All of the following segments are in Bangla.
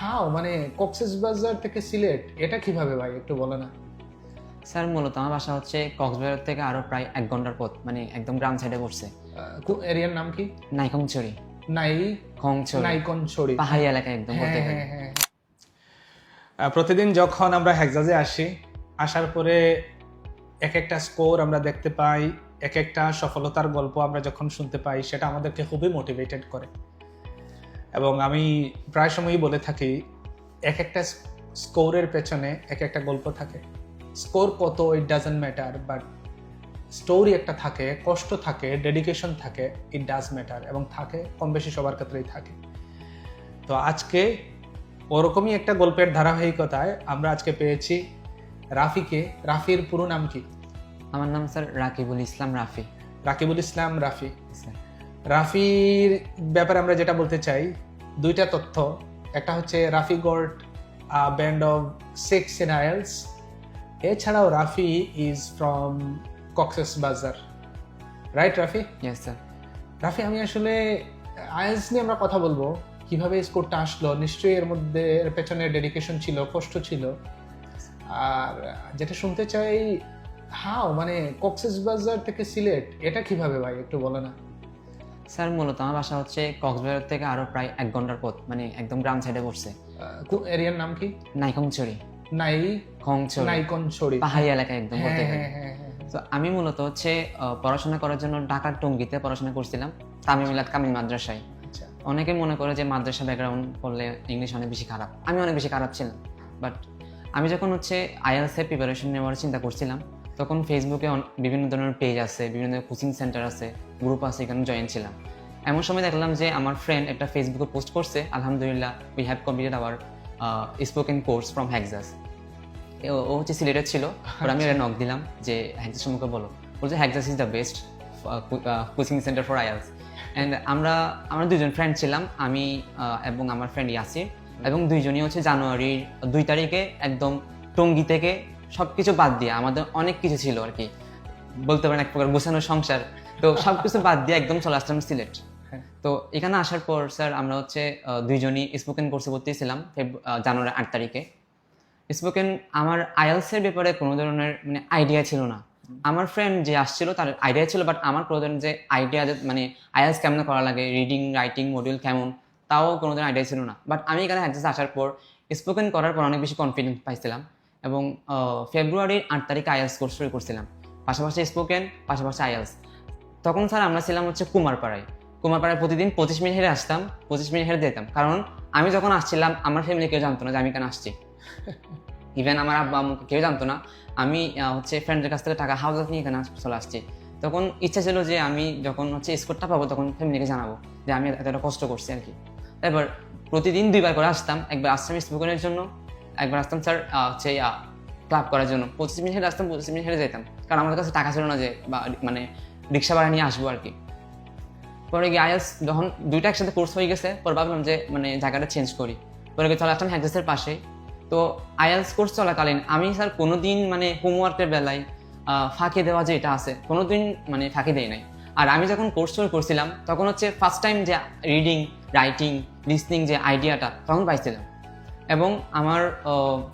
হাও মানে কক্সেস বাজার থেকে সিলেট এটা কীভাবে ভাই একটু বলো না? স্যার মূলত আমার বাসা হচ্ছে কক্সবাজার থেকে আরও প্রায় এক ঘণ্টার পথ মানে একদম গ্রাম সাইডে পড়ছে। এরিয়ার নাম কি? নাইকংছড়ি। নাই খংছড়ি নাইকন ছড়ি পাহাড়ি এলাকায় একদম বলতে হ্যাঁ, গেলে হ্যাঁ, হ্যাঁ। আহ, প্রতিদিন যখন আমরা হ্যাকজাজে আসি আসার পরে এক একটা স্কোর আমরা দেখতে পাই এক একটা সফলতার গল্প আমরা যখন শুনতে পাই সেটা আমাদেরকে খুবই মোটিভেটেড করে। এবং আমি প্রায় সময়ই বলে থাকি এক একটা স্কোরের পেছনে এক একটা গল্প থাকে। স্কোর কত it doesn't matter but story একটা থাকে কষ্ট থাকে ডেডিকেশন থাকে ইট ডাজ ম্যাটার এবং থাকে কম বেশি সবার ক্ষেত্রেই থাকে। তো আজকে ওরকমই একটা গল্পের ধারাবাহিকতায় আমরা আজকে পেয়েছি রাফিকে। রাফির পুরো নাম কি? আমার নাম স্যার রাকিবুল ইসলাম রাফি। রাকিবুল ইসলাম রাফি। স্যার রাফির ব্যাপারে আমরা যেটা বলতে চাই দুইটা তথ্য। একটা হচ্ছে Rafi got band of six IELTS এছাড়াও Rafi is from Cox's Bazar. Right Rafi? Yes sir Rafi আমি আসলে আইএলস নিয়ে আমরা কথা বলব। কীভাবে স্কোরটা আসলো? নিশ্চয়ই এর মধ্যে এর পেছনে ডেডিকেশন ছিল কষ্ট ছিল। আর যেটা শুনতে চাই হাও মানে কক্সেস বাজার থেকে সিলেট এটা কীভাবে ভাই? একটু বলো না। স্যার মূলত আমার বাসা হচ্ছে কক্সবাজার থেকে আরও প্রায় এক ঘণ্টার পথ মানে একদম গ্রাম সাইডে পড়ছে। এরিয়ার নাম কি? নাইকংছড়ি। নাই খংছড়ি। নাইকন ছড়ি পাহাড়ি এলাকায় একদম বলতে হ্যাঁ হ্যাঁ। হ্যাঁ তো আমি মূলত হচ্ছে পড়াশোনা করার জন্য ঢাকার টঙ্গিতে পড়াশোনা করছিলাম তামিম মিলাদ কামিল মাদ্রাসায়। আচ্ছা। অনেকে মনে করে যে মাদ্রাসা ব্যাকগ্রাউন্ড পড়লে ইংলিশ অনেক বেশি খারাপ। আমি অনেক বেশি খারাপ ছিলাম বাট আমি যখন হচ্ছে আইএলসের প্রিপারেশন নেওয়ার চিন্তা করছিলাম তখন ফেসবুকে বিভিন্ন ধরনের পেজ আছে বিভিন্ন ধরনের কোচিং সেন্টার আছে গ্রুপ আছে এখানে জয়েন ছিলাম। এমন সময় দেখলাম যে আমার ফ্রেন্ড একটা ফেসবুকে পোস্ট করছে আলহামদুলিল্লাহ we have completed our spoken course from হ্যাকজাস ও হচ্ছে সিলেটের ছিল ওর আমি নক দিলাম যে হ্যাকজাস সম্পর্কে বলো। বলছে হ্যাকজাস is the best coaching center for IELTS and আমরা আমরা দুজন ফ্রেন্ড ছিলাম আমি এবং আমার ফ্রেন্ড ইয়াসির এবং দুইজনই হচ্ছে জানুয়ারির দুই তারিখে একদম টঙ্গি থেকে সব কিছু বাদ দিয়ে আমাদের অনেক কিছু ছিল আর কি। বলতে পারেন এক প্রকার গোছানো সংসার। তো সব কিছু বাদ দিয়ে একদম চলে আসলাম সিলেট। হ্যাঁ। তো এখানে আসার পর স্যার আমরা হচ্ছে দুইজনই স্পোকেন কোর্সে ভর্তি ছিলাম জানুয়ারি আট তারিখে। স্পোকেন আমার আইএলসের ব্যাপারে কোনো ধরনের মানে আইডিয়া ছিল না। আমার ফ্রেন্ড যে আসছিল তার আইডিয়া ছিল বাট আমার কোনো ধরনের যে আইডিয়া মানে আইএলস কেমন করা লাগে রিডিং রাইটিং মডিউল কেমন তাও কোনো ধরনের আইডিয়া ছিল না। বাট আমি এখানে অ্যাডজাস্ট আসার পর স্পোকেন করার পর অনেক বেশি কনফিডেন্স পাইছিলাম। এবং ফেব্রুয়ারির আট তারিখে আইএলস কোর্স শুরু করছিলাম। পাশাপাশি স্পোকেন পাশাপাশি আইএলস তখন স্যার আমরা ছিলাম হচ্ছে কুমারপাড়ায়। কুমারপাড়ায় প্রতিদিন পঁচিশ মিনিট হেরে আসতাম, পঁচিশ মিনিট হেরে যেতাম। কারণ আমি যখন আসছিলাম, আমার ফ্যামিলি কেউ জানতো না যে আমি কেন আসছি। ইভেন আমার আব্বা আমাকে কেউ জানতো না। আমি হচ্ছে ফ্রেন্ডের কাছ থেকে টাকা হাউস নিয়ে এখানে চলে আসছি। তখন ইচ্ছা ছিল যে আমি যখন হচ্ছে স্কোরটা পাবো, তখন ফ্যামিলিকে জানাব যে আমি এতটা কষ্ট করছি আর কি। এবার প্রতিদিন দুইবার করে আসতাম, একবার আসতাম স্পোকেনের জন্য একবার আসতাম স্যার হচ্ছে ক্লাব করার জন্য। পঁচিশ মিনিট হেরে আসতাম, পঁচিশ মিনিট হেরে যেতাম কারণ আমাদের কাছে টাকা ছিল না যে, বা মানে রিক্সা ভাড়া নিয়ে আসব আর কি পরে গিয়ে আইএলস যখন দুইটা একসাথে কোর্স হয়ে গেছে, পরে ভাবলাম যে মানে জায়গাটা চেঞ্জ করি। পরে গিয়ে চলে আসলাম হ্যাকজেসের পাশে। তো আইএলস কোর্স চলাকালীন আমি স্যার কোনোদিন মানে হোমওয়ার্কের বেলায় ফাঁকি দেওয়া যে এটা আছে, কোনোদিন মানে ফাঁকি দেয় নাই। আর আমি যখন কোর্স শুরু করছিলাম, তখন হচ্ছে ফার্স্ট টাইম যে রিডিং রাইটিং লিসনিং যে আইডিয়াটা তখন পাইছিলাম। এবং আমার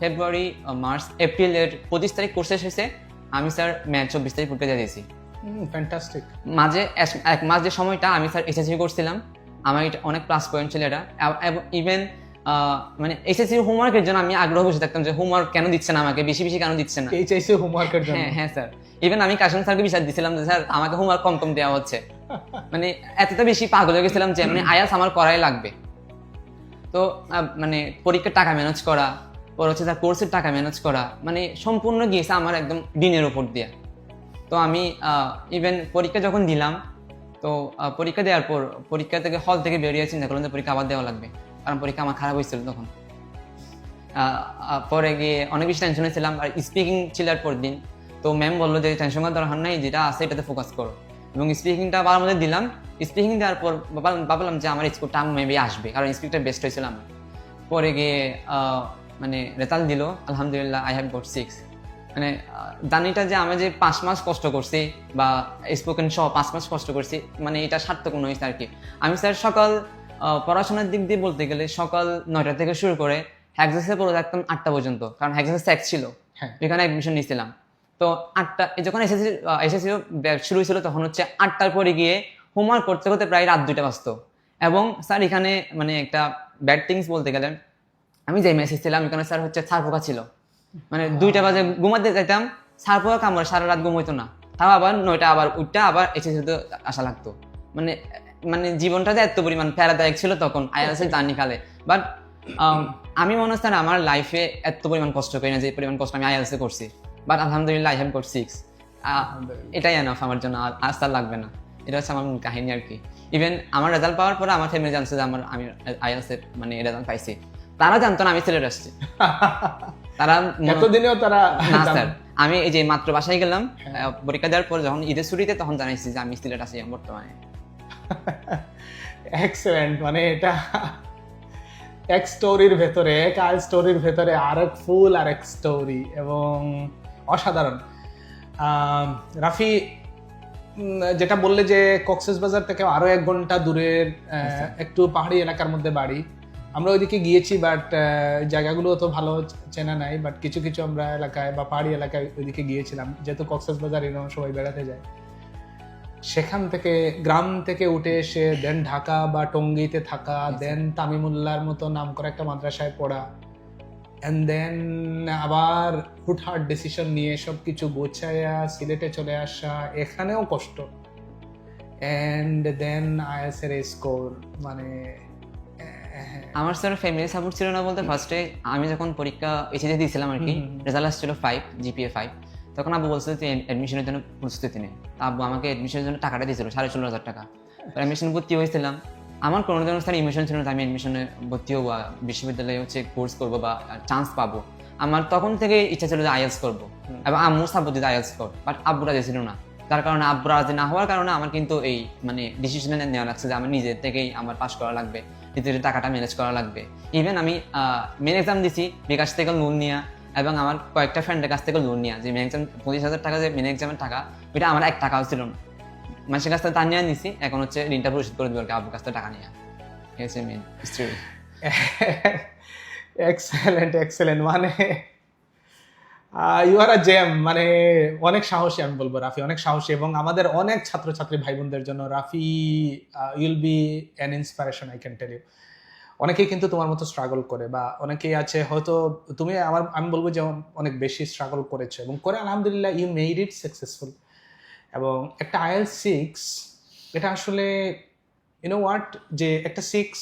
ফেব্রুয়ারি মার্চ এপ্রিলের পঁচিশ তারিখ কোর্স শেষ হয়েছে। আমি স্যার মে চব্বিশ তারিখ পরীক্ষা দিয়ে দিয়েছি। ফ্যান্টাস্টিক মাঝে এক- মাস যে সময়টা আমি স্যার এসএসসি করছিলাম আমার এটা অনেক প্লাস পয়েন্ট ছিল এটা। ইভেন মানে এসএসসি হোমওয়ার্কের জন্য আমি আগ্রহ বসে থাকতাম যে হোমওয়ার্ক কেন দিচ্ছে না আমাকে? বেশি বেশি কেন দিচ্ছে না? এই চাইছে হোমওয়ার্কের জন্য? হ্যাঁ হ্যাঁ স্যার ইভেন আমি কাশন স্যারকে বিচার দিছিলাম যে স্যার আমাকে হোমওয়ার্ক কম কম দেওয়া হচ্ছে। মানে এতটা বেশি পাগল হয়ে গেছিলাম যে মানে আয়াস আমার করাই লাগবে। তো মানে পরীক্ষার টাকা ম্যানেজ করা, পর হচ্ছে তার কোর্সের টাকা ম্যানেজ করা মানে সম্পূর্ণ গিয়েছে আমার একদম দিনের উপর দিয়ে। তো আমি ইভেন পরীক্ষা যখন দিলাম, তো পরীক্ষা দেওয়ার পর, পরীক্ষা থেকে হল থেকে বেরিয়ে চিন্তা করলাম যে পরীক্ষা আবার দেওয়া লাগবে, কারণ পরীক্ষা আমার খারাপ হয়েছিল তখন। পরে গিয়ে অনেক বেশি টেনশনে ছিলাম, আর স্পিকিং ছিল আর পর দিন তো ম্যাম বলল যে টেনশন করার দরকার নাই, যেটা আছে এটাতে ফোকাস করো। এবং স্পিকিংটা বাবার মধ্যে দিলাম। স্পিকিং দেওয়ার পর ভাবলাম- যে আমার স্কোরটা মেবি আসবে কারণ স্পিকটা বেস্ট হয়েছিল আমার। পরে গিয়ে মানে রেজাল্ট দিল আলহামদুলিল্লাহ আই হ্যাভ গট সিক্স মানে জানিটা যে আমি যে পাঁচ মাস কষ্ট করছি বা স্পোকেন সহ পাঁচ মাস কষ্ট করছি মানে এটা সার্থক হয়েছে আর কি আমি স্যার সকাল পড়াশোনার দিক দিয়ে বলতে গেলে সকাল নয়টা থেকে শুরু করে হ্যাক্সেসে পড়ে থাকতাম আটটা পর্যন্ত কারণ হ্যাক্সেস স্যাক্স ছিল। হ্যাঁ। এখানে অ্যাডমিশন নিয়েছিলাম। তো আটটা যখন এসএসসি এসএসসি শুরু হয়েছিল তখন হচ্ছে আটটার পরে গিয়ে হোমওয়ার্ক করতে করতে প্রায় রাত দুইটা বাজতো। এবং স্যার এখানে মানে একটা ব্যাড থিংস বলতে গেলে, আমি যে মেসেজ ছিলাম এখানে স্যার হচ্ছে ছাড় পোকা ছিল। মানে দুইটা বাজে ঘুমাতে যাইতাম ছাড় পোকা কামড়, সারা রাত ঘুমাইতো না। তাও আবার নয়টা, আবার উঠটা আবার এসএসসিতে আসা লাগতো। মানে মানে জীবনটা যে এত পরিমাণ প্যারাদায়ক ছিল তখন আইএলএসের জার্নি কালে। বাট আমি মনে হচ্ছে আমার লাইফে এত পরিমাণ কষ্ট করি না, যে পরিমাণ কষ্ট আমি আইএলএসে করছি। বাট আলহামদুলিল্লাহ আই হ্যাভ গট সিক্স এটাই এনাফ আমার জন্য আর আর তার লাগবে না। এটা হচ্ছে আমার মূল কাহিনী আর কি। ইভেন আমার রেজাল্ট পাওয়ার পরে আমার ফ্যামিলি জানছে যে আমার আমি আইএলএস মানে রেজাল্ট পাইছি। তারা জানতো না আমি সিলেট আসছি। তারা এতদিনেও তারা না স্যার। আমি এই যে মাত্র বাসায় গেলাম হ্যাঁ। পরীক্ষা দেওয়ার পর যখন ঈদের ছুটিতে তখন জানাইছি যে আমি সিলেট আছি বর্তমানে। এক্সেলেন্ট মানে এটা এক স্টোরির ভেতরে এক আর স্টোরির ভেতরে আরেক ফুল আরেক স্টোরি এবং অসাধারণ। রাফি যেটা বললে যে কক্সেস বাজার থেকে আরও এক ঘণ্টা দূরের একটু পাহাড়ি এলাকার মধ্যে বাড়ি। আমরা ওইদিকে গিয়েছি বাট জায়গাগুলো তো ভালো চেনা নাই বাট কিছু কিছু আমরা এলাকায় বা পাহাড়ি এলাকায় ওইদিকে গিয়েছিলাম যেহেতু কক্সেস বাজার এরকম সবাই বেড়াতে যায়। সেখান থেকে গ্রাম থেকে উঠে এসে দেন ঢাকা বা টঙ্গিতে থাকা দেন তামিমুল্লার মতো নাম করা একটা মাদ্রাসায় পড়া অ্যান্ড দেন আবার হুটহাট ডিসিশন নিয়ে সব কিছু গোছায়া সিলেটে চলে আসা এখানেও কষ্ট। অ্যান্ড দেন আইএসের স্কোর মানে আমার স্যার ফ্যামিলি সাপোর্ট ছিল না বলতে ফার্স্টে আমি যখন পরীক্ষা এসেতে দিয়েছিলাম আর কি। রেজাল্ট আসছিল ফাইভ জিপিএ ফাইভ তখন আব্বু বলছিল যে অ্যাডমিশনের জন্য প্রস্তুতি নেই আব্বু আমাকে অ্যাডমিশনের জন্য টাকাটা দিয়েছিল সাড়ে ষোলো হাজার টাকা। অ্যাডমিশন ভর্তি হয়েছিলাম। আমার কোনো ধরনের স্যার ইমোশন ছিল না আমি অ্যাডমিশনে ভর্তি হব বিশ্ববিদ্যালয়ে হচ্ছে কোর্স করব বা চান্স পাবো। আমার তখন থেকে ইচ্ছা ছিল যে আইএলস করব, এবং আম্মুর সাপোর্ট দিতে আইএলস কর বাট আব্বুরা দিয়েছিল না। যার কারণে আব্বুরা রাজি না হওয়ার কারণে আমার কিন্তু এই মানে ডিসিশনে নেওয়া লাগছে যে আমার নিজের থেকেই আমার পাস করা লাগবে, নিজের টাকাটা ম্যানেজ করা লাগবে। ইভেন আমি মেন এক্সাম দিছি বিকাশ থেকে লোন নিয়া, এবং আমার কয়েকটা ফ্রেন্ডের কাছ থেকে লোন নিয়া, যে মেন এক্সাম পঁচিশ হাজার টাকা যে মেন এক্সামের টাকা, ওইটা আমার এক টাকাও ছিল না। মানুষের কাছ থেকে তা নিয়ে নিছি এখন হচ্ছে ঋণটা পরিশোধ করে দেবো আর কি, আব্বুর কাছ থেকে টাকা নিয়ে। হচ্ছে মেন স্টোরি এক্সেলেন্ট এক্সেলেন্ট মানে ইউ আর আ জেম মানে অনেক সাহসী আমি বলব রাফি অনেক সাহসী এবং আমাদের অনেক ছাত্রছাত্রী ভাই বোনদের জন্য Rafi will be an inspiration I can tell you অনেকেই কিন্তু তোমার মতো স্ট্রাগল করে বা অনেকেই আছে হয়তো তুমি আমার আমি বলব যে অনেক বেশি স্ট্রাগল করেছ এবং করে আলহামদুলিল্লাহ ইউ মেড ইট সাকসেসফুল এবং একটা আইএল সিক্স, এটা আসলে ইউনো হোয়াট যে একটা সিক্স,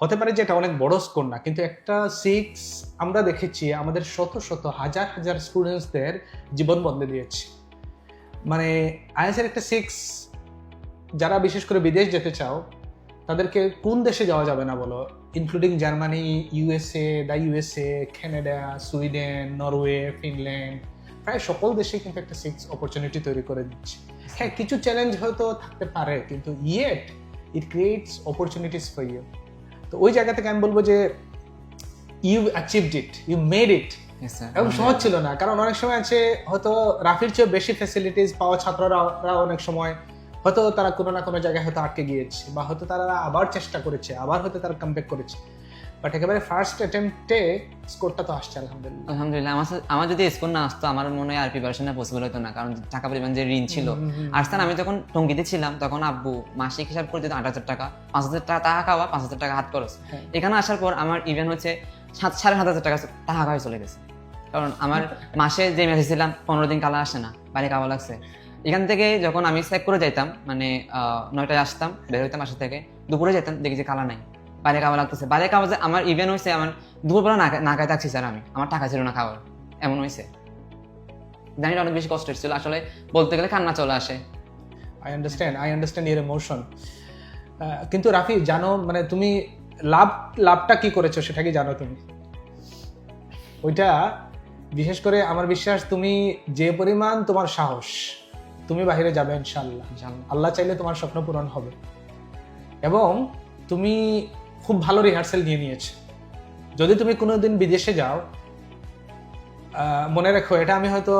হতে পারে যে এটা অনেক বড় স্কোর না, কিন্তু একটা সিক্স আমরা দেখেছি, আমাদের শত শত, হাজার হাজার স্টুডেন্টসদের জীবন বদলে দিয়েছে। মানে আইএসের একটা সিক্স, যারা বিশেষ করে বিদেশ যেতে চাও, তাদেরকে কোন দেশে যাওয়া যাবে না বলো? Including Germany USA the USA Canada Sweden Norway Finland প্রায় সকল দেশে কিন্তু একটা সিক্স অপরচুনিটি তৈরি করে দিচ্ছে। হ্যাঁ কিছু চ্যালেঞ্জ হয়তো থাকতে পারে কিন্তু yet it creates opportunities for you তো ওই জায়গা থেকে আমি বলব যে you achieved it you made it এবং সহজ ছিল না কারণ অনেক সময় আছে হয়তো রাফির চেয়ে বেশি ফ্যাসিলিটিস পাওয়া ছাত্ররা অনেক সময় হয়তো তারা কোনো না কোনো জায়গায় হয়তো আটকে গিয়েছে বা হয়তো তারা আবার চেষ্টা করেছে আবার হয়তো তারা কমব্যাক করেছে। বাট একেবারে ফার্স্ট অ্যাটেম্পটে স্কোরটা তো আসছে আলহামদুলিল্লাহ। আলহামদুলিল্লাহ আমার আমার যদি স্কোর না আসতো আমার মনে হয় আর প্রিপারেশনটা পসিবল হতো না কারণ টাকা পরিমাণ যে ঋণ ছিল। আর স্যার আমি যখন টঙ্গিতে ছিলাম তখন আব্বু মাসিক হিসাব করে দিত আট হাজার টাকা পাঁচ হাজার টাকা টাকা খাওয়া পাঁচ হাজার টাকা হাত খরচ। হ্যাঁ। এখানে আসার পর আমার ইভেন হচ্ছে সাত সাড়ে সাত হাজার টাকা টাকা খাওয়াই চলে গেছে। কারণ আমার মাসে যে মেসে ছিলাম পনেরো দিন কালা আসে না বাইরে খাওয়া লাগছে। এখান থেকে যখন আমি চেক করে যাইতাম মানে নয়টায় আসতাম বের হইতাম বাসা থেকে দুপুরে যেতাম দেখি যে কালা নাই। বাইরে খাওয়া লাগতেছে। বাইরে খাওয়া যে আমার ইভেন হয়েছে আমার দুপুরবেলা না খাই থাকছি স্যার আমি। আমার টাকা ছিল না খাওয়ার। এমন হয়েছে জানি অনেক বেশি কষ্ট ছিল। আসলে বলতে গেলে কান্না চলে আসে। I understand I understand your emotion কিন্তু রাফি জানো মানে তুমি লাভ লাভটা কি করেছ সেটা কি জানো তুমি? ওইটা বিশেষ করে আমার বিশ্বাস তুমি যে পরিমাণ তোমার সাহস তুমি বাইরে যাবে ইনশাল্লাহ আল্লাহ চাইলে তোমার স্বপ্ন পূরণ হবে। এবং তুমি খুব ভালো রিহার্সেল নিয়ে নিয়েছে। যদি তুমি কোনোদিন বিদেশে যাও মনে রেখো এটা আমি হয়তো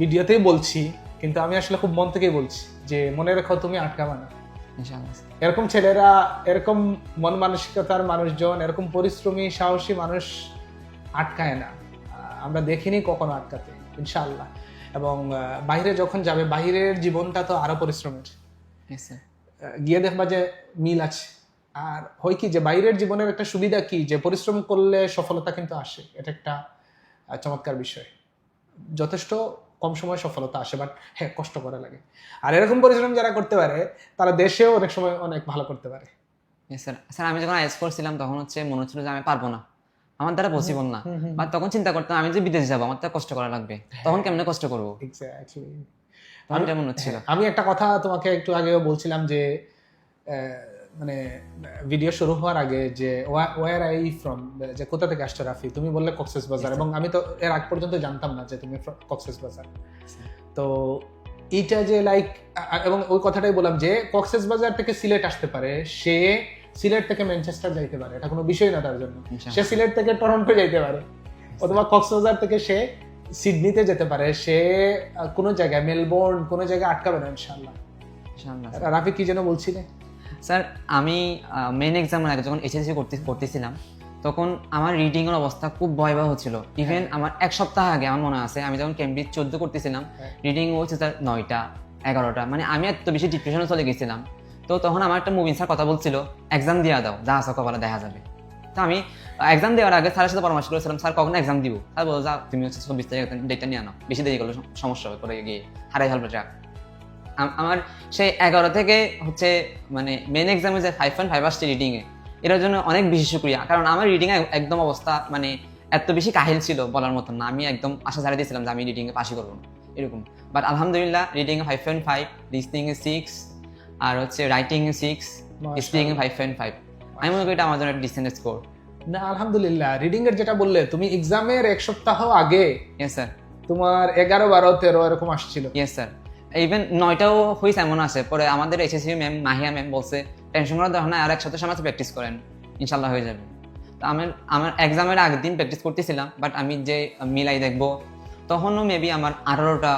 ভিডিওতেই বলছি কিন্তু আমি আসলে খুব মন থেকেই বলছি যে মনে রেখো তুমি আটকাবা না। এরকম ছেলেরা এরকম মন মানসিকতার মানুষজন এরকম পরিশ্রমী সাহসী মানুষ আটকায় না। আমরা দেখিনি কখনো আটকাতে ইনশাল্লাহ এবং বাইরে যখন যাবে বাইরের জীবনটা তো আরও পরিশ্রমের। গিয়ে দেখবা যে মিল আছে। আর হয় কি যে বাইরের জীবনের একটা সুবিধা কি? যে পরিশ্রম করলে সফলতা কিন্তু আসে। এটা একটা চমৎকার বিষয়। যথেষ্ট কম সময় সফলতা আসে বাট হ্যাঁ কষ্ট করা লাগে। আর এরকম পরিশ্রম যারা করতে পারে তারা দেশেও অনেক সময় অনেক ভালো করতে পারে. স্যার আমি যখন আইস করছিলাম তখন হচ্ছে মনে হচ্ছিল যে আমি পারব না। আমার দ্বারা পসিবল না। বা তখন চিন্তা করতাম আমি যে বিদেশ যাব আমার তো কষ্ট করা লাগবে। তখন কেমনে কষ্ট করব? হচ্ছিল? আমি একটা কথা তোমাকে একটু আগেও বলছিলাম যে আহ, মানে ভিডিও শুরু হওয়ার আগে যে ওয়ার আই ফ্রম যে কোথা থেকে আসছো রাফি? তুমি বললে কক্সেস বাজার এবং আমি তো এর আগ পর্যন্ত জানতাম না যে তুমি কক্সেস বাজার তো এইটা যে লাইক এবং ওই কথাটাই বললাম যে কক্সেস বাজার থেকে সিলেট আসতে পারে সে সিলেট থেকে ম্যানচেস্টার যাইতে পারে এটা কোনো বিষয় না তার জন্য। সে সিলেট থেকে টরন্টো যাইতে পারে অথবা কক্সবাজার থেকে সে সিডনিতে যেতে পারে সে কোনো জায়গায় মেলবোর্ন কোনো জায়গায় আটকাবে না ইনশাল্লাহ রাফি কি যেন বলছিলে? স্যার আমি মেন এক্সামের আগে যখন এইচএসসি করতে করতেছিলাম তখন আমার রিডিংয়ের অবস্থা খুব ভয়াবহ ছিল। ইভেন আমার এক সপ্তাহ আগে আমার মনে আছে আমি যখন ক্যামব্রিজ চোদ্দ করতেছিলাম হ্যাঁ। রিডিং হচ্ছে স্যার নয়টা এগারোটা। মানে আমি এত বেশি ডিপ্রেশনে চলে গেছিলাম। তো তখন আমার একটা মুভিন স্যার কথা বলছিল এক্সাম দিয়া দাও যা আসা কপালে দেখা যাবে। তো আমি এক্সাম দেওয়ার আগে স্যারের সাথে পরামর্শ করেছিলাম স্যার কখন এক্সাম দিব? স্যার বলো যা তুমি হচ্ছে চব্বিশ তারিখ ডেটটা নিয়ে আনো। বেশি দেরি করলে সমস্যা হবে পরে গিয়ে হারাই ফেলবে আম- আমার সেই এগারো থেকে হচ্ছে মানে মেন এক্সামে যে ফাইভ পয়েন্ট ফাইভ আসছে রিডিংয়ে এটার জন্য অনেক বেশি শুক্রিয়া। কারণ আমার রিডিং একদম অবস্থা মানে এত বেশি কাহিল ছিল বলার মতন না। আমি একদম আশা ছাড়িয়ে দিয়েছিলাম যে আমি রিডিংয়ে পাশই করব না। এরকম। বাট আলহামদুলিল্লাহ রিডিংয়ে ফাইভ পয়েন্ট ফাইভ লিসনিংয়ে সিক্স আর হচ্ছে রাইটিংয়ে সিক্স স্পিকিংয়ে ফাইভ পয়েন্ট ফাইভ আমি মনে করি এটা আমার জন্য একটা ডিসেন্ট স্কোর না আলহামদুলিল্লাহ। রিডিং এর যেটা বললে তুমি এক্সামের এক সপ্তাহ আগে ইয়েস স্যার তোমার এগারো বারো তেরো এরকম আসছিল। ইয়েস স্যার ইভেন নয়টাও হয়েছে এমন আছে। পরে আমাদের এসএসসি ম্যাম মাহিয়া ম্যাম বলছে টেনশন করার দরকার আর একসাথে সাথে প্র্যাকটিস করেন। ইনশাল্লাহ হয়ে যাবে। তো আমার আমার এক্সামের আগের দিন প্র্যাকটিস করতেছিলাম বাট আমি যে মিলাই দেখব, তখনও মেবি আমার আঠারোটা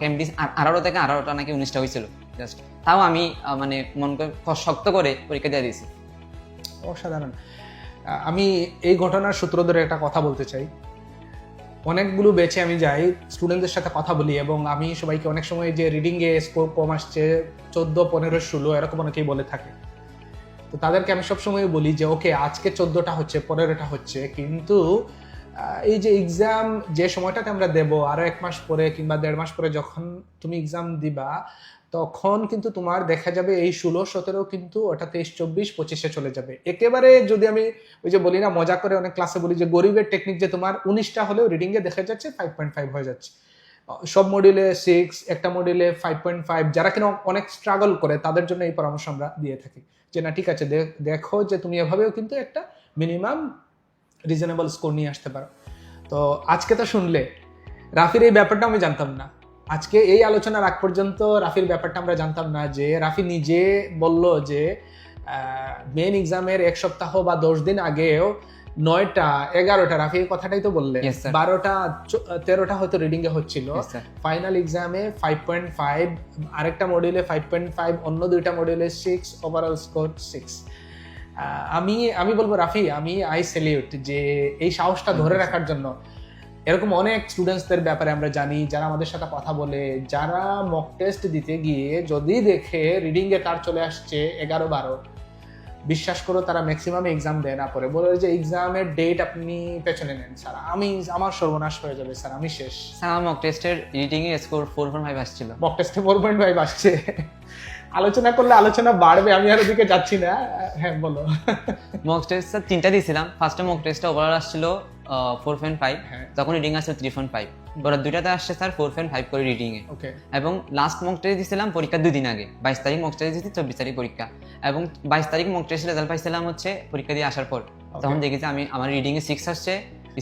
ক্যাম্পিস আঠারো থেকে আঠারোটা নাকি উনিশটা হয়েছিল জাস্ট তাও আমি মানে মন করে শক্ত করে পরীক্ষা দিয়ে দিয়েছি। অসাধারণ। আমি এই ঘটনার সূত্র ধরে একটা কথা বলতে চাই। অনেকগুলো বেচে আমি যাই স্টুডেন্টদের সাথে কথা বলি এবং আমি সবাইকে অনেক সময় যে রিডিংয়ে স্কোর কম আসছে, চোদ্দ, পনেরো, ষোলো, এরকম অনেকেই বলে থাকে। তো তাদেরকে আমি সবসময় বলি যে, ওকে, আজকে চোদ্দটা হচ্ছে, পনেরোটা হচ্ছে। কিন্তু এই যে এক্সাম যে সময়টাতে আমরা দেব আরও এক মাস পরে কিংবা দেড় মাস পরে যখন তুমি এক্সাম দিবা তখন কিন্তু তোমার দেখা যাবে এই ষোলো, সতেরো কিন্তু ওটা তেইশ, চব্বিশ, পঁচিশে চলে যাবে। একেবারে যদি আমি ওই যে বলি না, মজা করে অনেক ক্লাসে বলি যে গরিবের টেকনিক যে তোমার উনিশটা হলেও রিডিং এ দেখা যাচ্ছে ফাইভ পয়েন্ট ফাইভ হয়ে যাচ্ছে। সব মডিউলে সিক্স একটা মডিউলে ফাইভ পয়েন্ট ফাইভ যারা কিনা অনেক স্ট্রাগল করে, তাদের জন্য এই পরামর্শ আমরা দিয়ে থাকি। যে না, ঠিক আছে দেখো যে তুমি এভাবেও কিন্তু একটা মিনিমাম রিজনেবল স্কোর নিয়ে আসতে পারো। তো আজকে তো শুনলে, রাফির এই ব্যাপারটা আমি জানতাম না। আজকে এই আলোচনার আগ পর্যন্ত রাফির ব্যাপারটা আমরা জানতাম না যে রাফি নিজে বলল যে মেন এক্সামের এক সপ্তাহ বা দশ দিন আগেও নয়টা এগারোটা রাফি এই কথাটাই তো বললে। বারোটা তেরোটা হয়তো রিডিং এ হচ্ছিল। ফাইনাল এক্সামে ফাইভ পয়েন্ট ফাইভ আরেকটা মডিউলে ফাইভ পয়েন্ট ফাইভ অন্য দুইটা মডিউলে সিক্স ওভারঅল স্কোর সিক্স আমি আমি বলব রাফি আমি আই সেলিউট যে এই সাহসটা ধরে রাখার জন্য। এরকম অনেক স্টুডেন্টসদের ব্যাপারে আমরা জানি যারা আমাদের সাথে কথা বলে যারা মক টেস্ট দিতে গিয়ে যদি দেখে রিডিং এ তার চলে আসছে এগারো বারো বিশ্বাস করো তারা ম্যাক্সিমাম এক্সাম দেয় না পরে। বলে যে এক্সামের ডেট আপনি পেছনে নেন স্যার। আমি আমার সর্বনাশ হয়ে যাবে স্যার। আমি শেষ। স্যার আমার মক টেস্টের রিডিং রিডিংয়ে স্কোর ফোর পয়েন্ট ফাইভ আসছিল। মক টেস্টে ফোর পয়েন্ট ফাইভ আসছে। আলোচনা করলে আলোচনা বাড়বে আমি আর ওদিকে যাচ্ছি না। হ্যাঁ বলো। মক টেস্ট স্যার তিনটা দিয়েছিলাম। ফার্স্টে মক টেস্টটা ওভারঅল আসছিল ফোর পয়েন্ট ফাইভ তখন রিডিং আসছে থ্রি পয়েন্ট ফাইভ ওরা দুইটাতে আসছে স্যার ফোর পয়েন্ট ফাইভ করে রিডিংয়ে এবং লাস্ট মক টেস্ট দিয়েছিলাম পরীক্ষা দুদিন আগে। বাইশ তারিখ মক টেস্ট দিয়েছি চব্বিশ তারিখ পরীক্ষা। এবং বাইশ তারিখ মক টেস্ট রেজাল্ট পাইছিলাম হচ্ছে পরীক্ষা দিয়ে আসার পর। তখন দেখেছি আমি আমার রিডিংয়ে সিক্স আসছে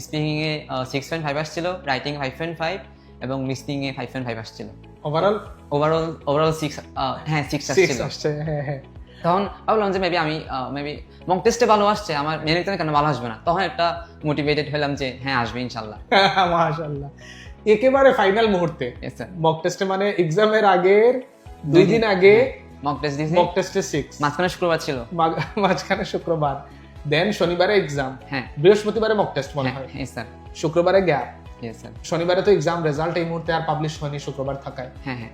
স্পিকিংয়ে সিক্স পয়েন্ট ফাইভ আসছিল রাইটিং ফাইভ পয়েন্ট ফাইভ এবং লিসনিংয়ে ফাইভ পয়েন্ট ফাইভ আসছিল। ওভারঅল ওভারঅল ওভারঅল সিক্স হ্যাঁ সিক্স আসছিল। আসছে হ্যাঁ হ্যাঁ। তখন ভাবলাম যে মেবি আমি মেবি মক টেস্টে ভালো আসছে আমার মেন এক্সামে কেন ভালো আসবে না। তখন একটা মোটিভেটেড হলাম যে হ্যাঁ আসবে ইনশাল্লাহ মাশাআল্লাহ। একেবারে ফাইনাল মুহূর্তে। মক টেস্টে মানে এক্সামের আগের দুই দিন আগে মক টেস্ট দিয়েছি। মক টেস্টে সিক্স মাঝখানে শুক্রবার ছিল। মাঝখানে শুক্রবার। দেন শনিবারে এক্সাম হ্যাঁ। বৃহস্পতিবারে মক টেস্ট মনে হ্যাঁ হয়। হ্যাঁ স্যার শুক্রবারে গ্যাপ ইয়েস স্যার শনিবারে তো এক্সাম রেজাল্ট এই মুহূর্তে আর পাবলিশ হয়নি শুক্রবার থাকায়। হ্যাঁ হ্যাঁ।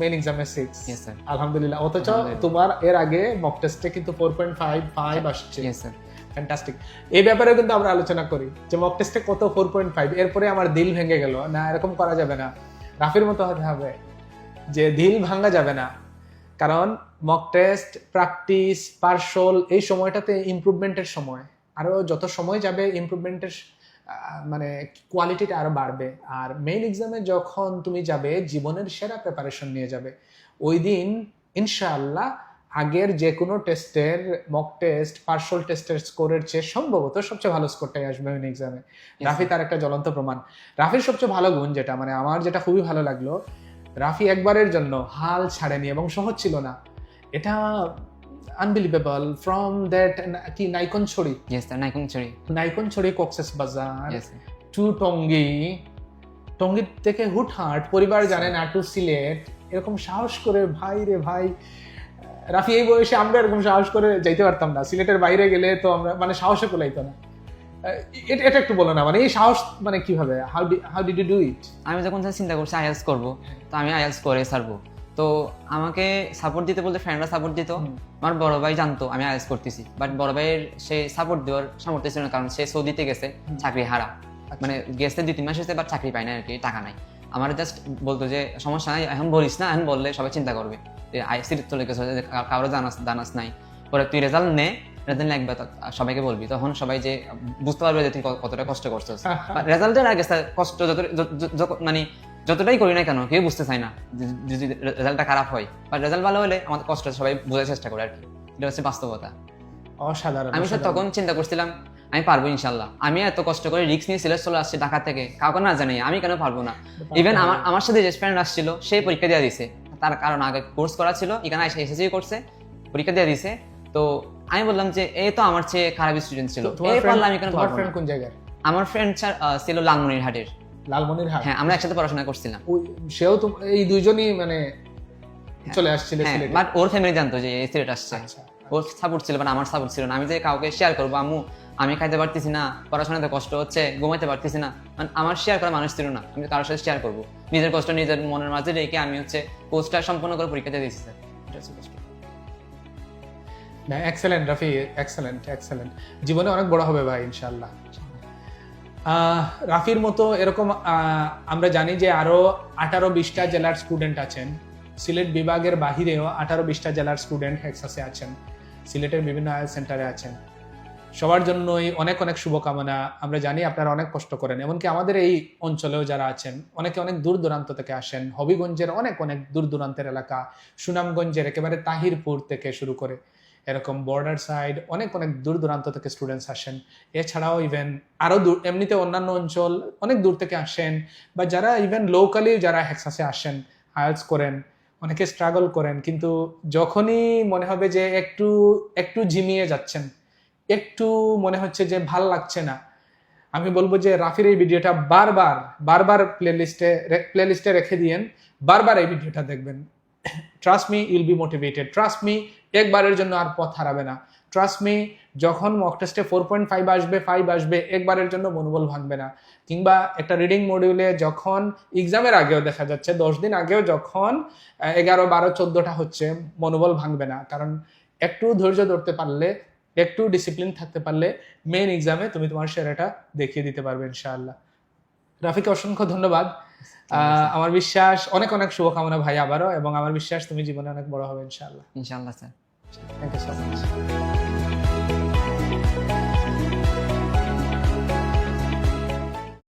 মেন এক্সামে সিক্স ইয়েস স্যার আলহামদুলিল্লাহ অথচ তোমার এর আগে মক টেস্টে কিন্তু ফোর পয়েন্ট ফাইভ ফাইভ আসছে ইয়েস স্যার ফ্যান্টাস্টিক এই ব্যাপারে কিন্তু আমরা আলোচনা করি যে মক টেস্টে কত ফোর পয়েন্ট ফাইভ এরপরে আমার দিল ভেঙে গেল না এরকম করা যাবে না রাফির মতো হতে হবে যে দিল ভাঙা যাবে না কারণ মক টেস্ট প্র্যাকটিস পার্সল এই সময়টাতে ইমপ্রুভমেন্টের সময় আরও যত সময় যাবে ইমপ্রুভমেন্টের মানে কোয়ালিটিটা আরও বাড়বে। আর মেইন এক্সামে যখন তুমি যাবে জীবনের সেরা প্রিপারেশন নিয়ে যাবে ওই দিন ইনশাআল্লাহ আগের যে কোনো টেস্টের মক টেস্ট পার্সল টেস্টের স্কোরের চেয়ে সম্ভবত সবচেয়ে ভালো স্কোরটাই আসবে মেইন এক্সামে রাফি তার একটা জ্বলন্ত প্রমাণ। রাফির সবচেয়ে ভালো গুণ যেটা মানে আমার যেটা খুবই ভালো লাগল রাফি একবারের জন্য হাল ছাড়েনি এবং সহজ ছিল না। এটা আনবিলিভেবল ফ্রম দ্যাট কি Naikhongchhari yes sir Naikhongchhari Naikhongchhari Cox's Bazar yes sir to Tongi Tongi থেকে হুটহাট পরিবার জানে না টু সিলেট এরকম সাহস করে ভাই রে ভাই রাফি এই বয়সে আমরা এরকম সাহস করে যাইতে পারতাম না। সিলেটের বাইরে গেলে তো আমরা মানে সাহসে কোলাইতো না। এটা এটা একটু বলো না মানে এই সাহস মানে কীভাবে? How how did you do it আমি যখন চিন্তা করছি আইএলস করব। তো আমি আইএলস করে ছাড়বো। তো আমাকে সাপোর্ট দিতে বলতে ফ্রেন্ডরা সাপোর্ট দিত। আমার বড় ভাই জানতো আমি আইএলস করতেছি। বাট বড় ভাইয়ের সে সাপোর্ট দেওয়ার সামর্থ্য ছিল না কারণ সে সৌদিতে গেছে চাকরি হারা। মানে গেছে দুই তিন মাস হয়েছে বাট চাকরি পায় না আর কি টাকা নাই। আমার জাস্ট বলতো যে সমস্যা নাই এখন বলিস না এখন বললে সবাই চিন্তা করবে। যে আইসি চলে গেছে কারও জানাস জানাস নাই। পরে তুই রেজাল্ট নে রেজাল্ট লাগবে সবাইকে বলবি। তখন সবাই যে বুঝতে পারবে যে তুই কতটা কষ্ট করছিস। রেজাল্টের আগে কষ্ট যত মানে যতটাই করি না কেন কেউ বুঝতে চায় না যদি রেজাল্টটা খারাপ হয়। বা রেজাল্ট ভালো হলে আমাদের কষ্ট সবাই বোঝার চেষ্টা করে আর কি। এটা হচ্ছে বাস্তবতা। অসাধারণ আমি স্যার তখন চিন্তা করছিলাম আমি পারব ইনশাল্লাহ। আমি এত কষ্ট করে রিস্ক নিয়ে সিলেট চলে আসছি ঢাকা থেকে কাউকে না জানি আমি কেন পারব না? ইভেন আমার আমার সাথে যে ফ্রেন্ড আসছিল সেই পরীক্ষা দিয়ে দিছে। তার কারণ আগে কোর্স করা ছিল এখানে এসে এসএসসি করছে পরীক্ষা দিয়ে দিছে। তো আমি বললাম যে এই তো আমার চেয়ে খারাপ স্টুডেন্ট ছিল। এই friend- পারলে আমি কেন পারব না? আমার ফ্রেন্ড ছিল লালমনিরহাটের। হ্যাঁ আমরা একসাথে পড়াশোনা করছিলাম। সেও তো এই দুইজনই মানে চলে আসছিল হ্যাঁ বাট ওর ফ্যামিলি জানতো যে এই সিলেট আসছে। আচ্ছা। ওর সাপোর্ট ছিল বাট আমার সাপোর্ট ছিল না। আমি যে কাউকে শেয়ার করব আম্মু আমি খাইতে পারতেছি না পড়াশোনাতে কষ্ট হচ্ছে ঘুমাইতে পারতেছি না। মানে আমার শেয়ার করার মানুষ ছিল না আমি কারোর সাথে শেয়ার করব। নিজের কষ্ট নিজের মনের মাঝে রেখে আমি হচ্ছে কোর্সটা সম্পূর্ণ করে পরীক্ষা দিয়ে দিয়েছি স্যার এটা হচ্ছে কষ্ট। না এক্সেলেন্ট রাফি এক্সেলেন্ট এক্সেলেন্ট জীবনে অনেক বড় হবে ভাই ইনশাল্লাহ রাফির মতো এরকম আমরা জানি যে আরও আঠারো বিশটা জেলার স্টুডেন্ট আছেন। সিলেট বিভাগের বাহিরেও আঠারো বিশটা জেলার স্টুডেন্ট হেক্সাসে আছেন। সিলেটের বিভিন্ন আয়াল সেন্টারে আছেন। সবার জন্যই অনেক অনেক শুভকামনা। আমরা জানি আপনারা অনেক কষ্ট করেন, এমনকি আমাদের এই অঞ্চলেও যারা আছেন, অনেকে অনেক দূর দূরান্ত থেকে আসেন। হবিগঞ্জের অনেক অনেক দূর দূরান্তের এলাকা, সুনামগঞ্জের একেবারে তাহিরপুর থেকে শুরু করে এরকম বর্ডার সাইড অনেক অনেক দূর দূরান্ত থেকে স্টুডেন্টস আসেন। এছাড়াও ইভেন আরও দূর, এমনিতে অন্যান্য অঞ্চল অনেক দূর থেকে আসেন, বা যারা ইভেন লোকালি যারা হেক্সাসে আসেন আয়ালস করেন, অনেকে স্ট্রাগল করেন, কিন্তু যখনই মনে হবে যে একটু একটু ঝিমিয়ে যাচ্ছেন, একটু মনে হচ্ছে যে ভালো লাগছে না, আমি বলব যে রাফির এই ভিডিওটা বারবার বারবার প্লে লিস্টে প্লে লিস্টে রেখে দিয়েন, বারবার এই ভিডিওটা দেখবেন। Trust me you'll be motivated trust me একবারের জন্য আর পথ হারাবে না। ট্রাস্ট মি যখন মক টেস্টে ফোর পয়েন্ট ফাইভ আসবে ফাইভ আসবে, একবারের জন্য মনোবল ভাঙবে না। কিংবা একটা রিডিং মডিউলে যখন এক্সামের আগেও দেখা যাচ্ছে, দশ দিন আগেও যখন এগারো, বারো, চোদ্দোটা হচ্ছে, মনোবল ভাঙবে না। কারণ একটু ধৈর্য ধরতে পারলে, একটু ডিসিপ্লিন থাকতে পারলে মেন এক্সামে তুমি তোমার সেরাটা দেখিয়ে দিতে পারবে ইনশাআল্লাহ। রাফিকে, অসংখ্য ধন্যবাদ। আমার বিশ্বাস অনেক অনেক শুভকামনা ভাই আবারও এবং আমার বিশ্বাস তুমি জীবনে অনেক বড় হবে ইনশাআল্লাহ। ইনশাআল্লাহ sir thank you so much